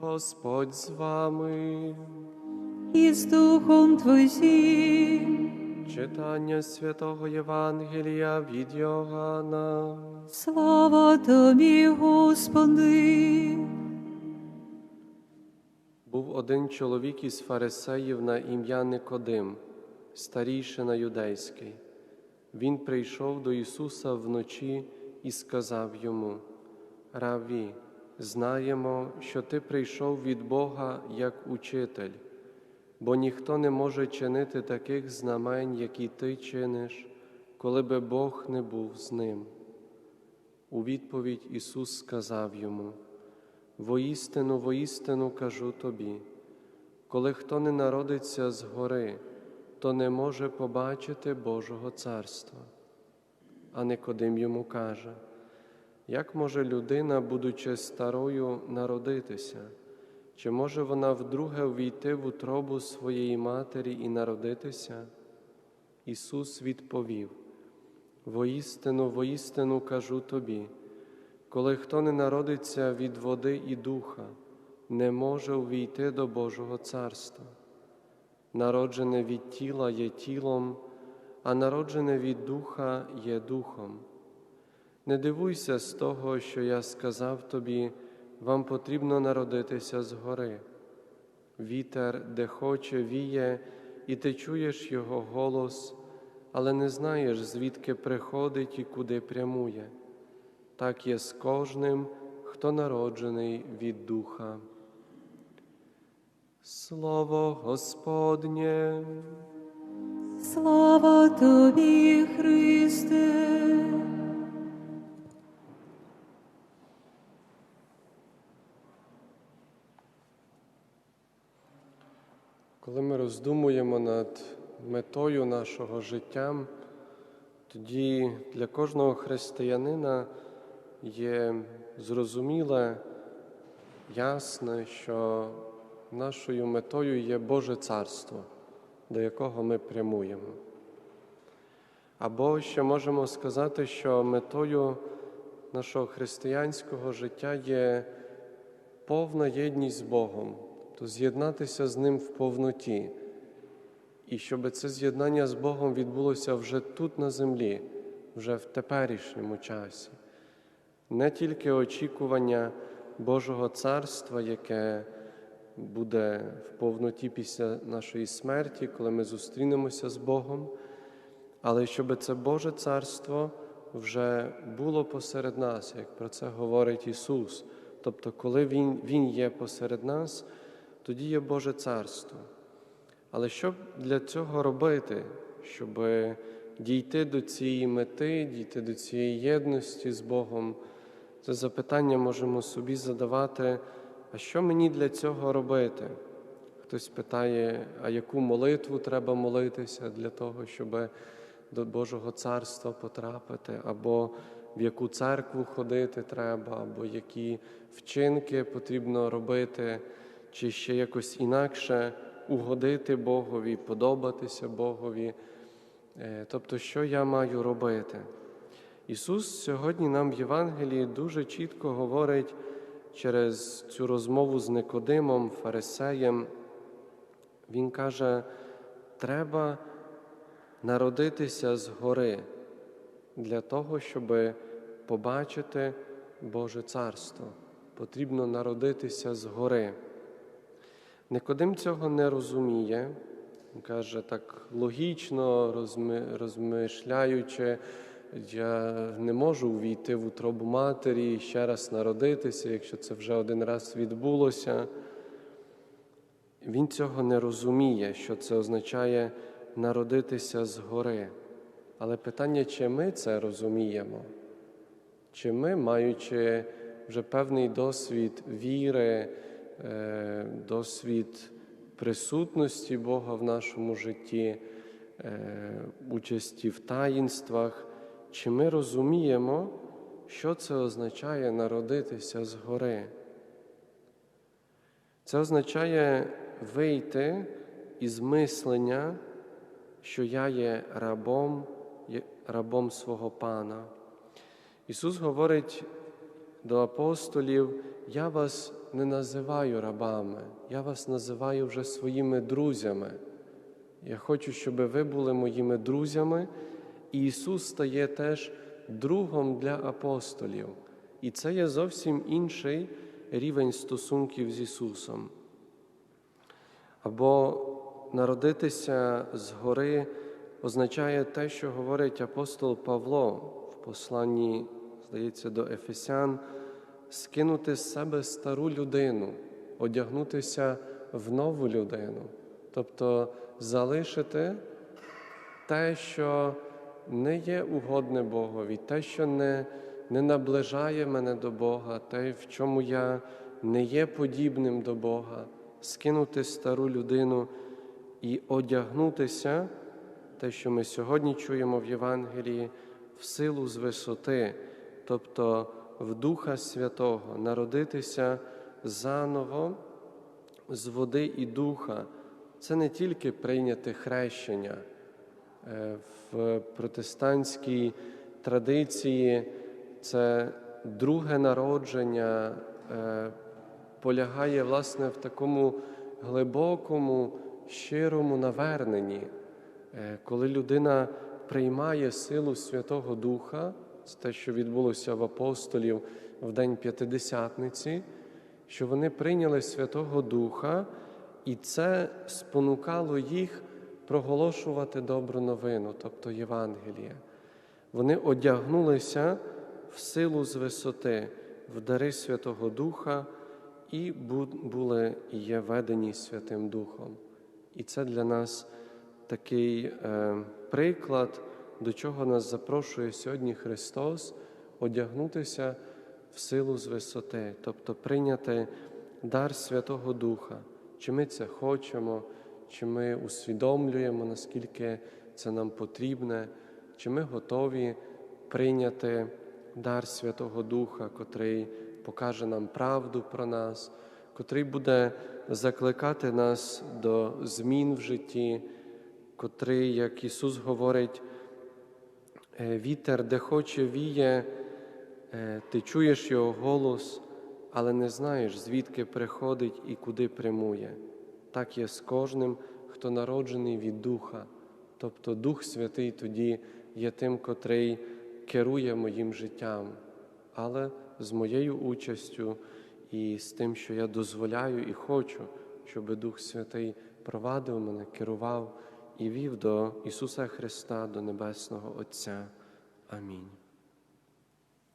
Господь з вами. і з Духом Твоїм. Читання святого Євангелія від Йоганна. Слава Тобі, Господи. Був один чоловік із фарисеїв на ім'я Никодим, старійшина юдейський. Він прийшов до Ісуса вночі і сказав йому: Раві, знаємо, що ти прийшов від Бога як учитель, бо ніхто не може чинити таких знамень, які ти чиниш, коли би Бог не був з ним. У відповідь Ісус сказав йому: Воістину, воістину кажу тобі, коли хто не народиться згори, то не може побачити Божого царства. А Никодим йому каже, як може людина, будучи старою, народитися? Чи може вона вдруге ввійти в утробу своєї матері і народитися? Ісус відповів: Воістину, воістину кажу тобі, коли хто не народиться від води і духа, не може увійти до Божого царства. Народжене від тіла є тілом, а народжене від духа є духом. Не дивуйся з того, що я сказав тобі, вам потрібно народитися згори. Вітер, де хоче, віє, і ти чуєш його голос, але не знаєш, звідки приходить і куди прямує. Так є з кожним, хто народжений від Духа. Слово Господнє. Слава Тобі, Христе. Коли ми роздумуємо над метою нашого життя, тоді для кожного християнина є зрозуміле, ясне, що нашою метою є Боже Царство, до якого ми прямуємо. Або ще можемо сказати, що метою нашого християнського життя є повна єдність з Богом, то з'єднатися з Ним в повноті, і щоб це з'єднання з Богом відбулося вже тут на землі, вже в теперішньому часі. Не тільки очікування Божого Царства, яке буде в повноті після нашої смерті, коли ми зустрінемося з Богом, але щоб це Боже Царство вже було посеред нас, як про це говорить Ісус. Тобто, коли Він, Він є посеред нас, тоді є Боже Царство. Але що для цього робити, щоб дійти до цієї мети, дійти до цієї єдності з Богом? Це запитання можемо собі задавати, а що мені для цього робити? Хтось питає, а яку молитву треба молитися для того, щоб до Божого царства потрапити, або в яку церкву ходити треба, або які вчинки потрібно робити, чи ще якось інакше угодити Богові, подобатися Богові. Е, Тобто, що я маю робити? Ісус сьогодні нам в Євангелії дуже чітко говорить через цю розмову з Никодимом, фарисеєм. Він каже, треба народитися згори для того, щоб побачити Боже Царство. Потрібно народитися згори. Никодим цього не розуміє, Він каже так логічно розми- розмишляючи, я не можу увійти в утробу матері і ще раз народитися, якщо це вже один раз відбулося. Він цього не розуміє, що це означає народитися згори. Але питання, чи ми це розуміємо? Чи ми, маючи вже певний досвід віри, досвід присутності Бога в нашому житті, е, участі в таїнствах, чи ми розуміємо, що це означає народитися згори? Це означає вийти із мислення, що я є рабом, рабом свого Пана. Ісус говорить до апостолів: Я вас не називаю рабами, я вас називаю вже своїми друзями. Я хочу, щоб ви були моїми друзями, і Ісус стає теж другом для апостолів. І це є зовсім інший рівень стосунків з Ісусом. Або народитися згори означає те, що говорить апостол Павло в посланні, здається, до Ефесян, скинути з себе стару людину, одягнутися в нову людину, тобто залишити те, що не є угодне Богові, те, що не, не наближає мене до Бога, те, в чому я не є подібним до Бога, скинути стару людину і одягнутися, те, що ми сьогодні чуємо в Євангелії, в силу з висоти, тобто в Духа Святого, народитися заново з води і духа. Це не тільки прийняти хрещення. Е, В протестантській традиції це друге народження е, полягає власне в такому глибокому, щирому наверненні, Е, коли людина приймає силу Святого Духа, це те, що відбулося в апостолів в День П'ятидесятниці, що вони прийняли Святого Духа, і це спонукало їх проголошувати добру новину, тобто Євангеліє. Вони одягнулися в силу з висоти, в дари Святого Духа і були і є ведені Святим Духом. І це для нас такий е, приклад, до чого нас запрошує сьогодні Христос, одягнутися в силу з висоти, тобто прийняти дар Святого Духа. Чи ми це хочемо, чи ми усвідомлюємо, наскільки це нам потрібне, чи ми готові прийняти дар Святого Духа, котрий покаже нам правду про нас, котрий буде закликати нас до змін в житті, котрий, як Ісус говорить, вітер, де хоче віє, е, ти чуєш його голос, але не знаєш, звідки приходить і куди прямує. Так є з кожним, хто народжений від Духа. Тобто Дух Святий тоді є тим, котрий керує моїм життям, але з моєю участю і з тим, що я дозволяю і хочу, щоб Дух Святий провадив мене, керував і вів до Ісуса Христа, до Небесного Отця. Амінь.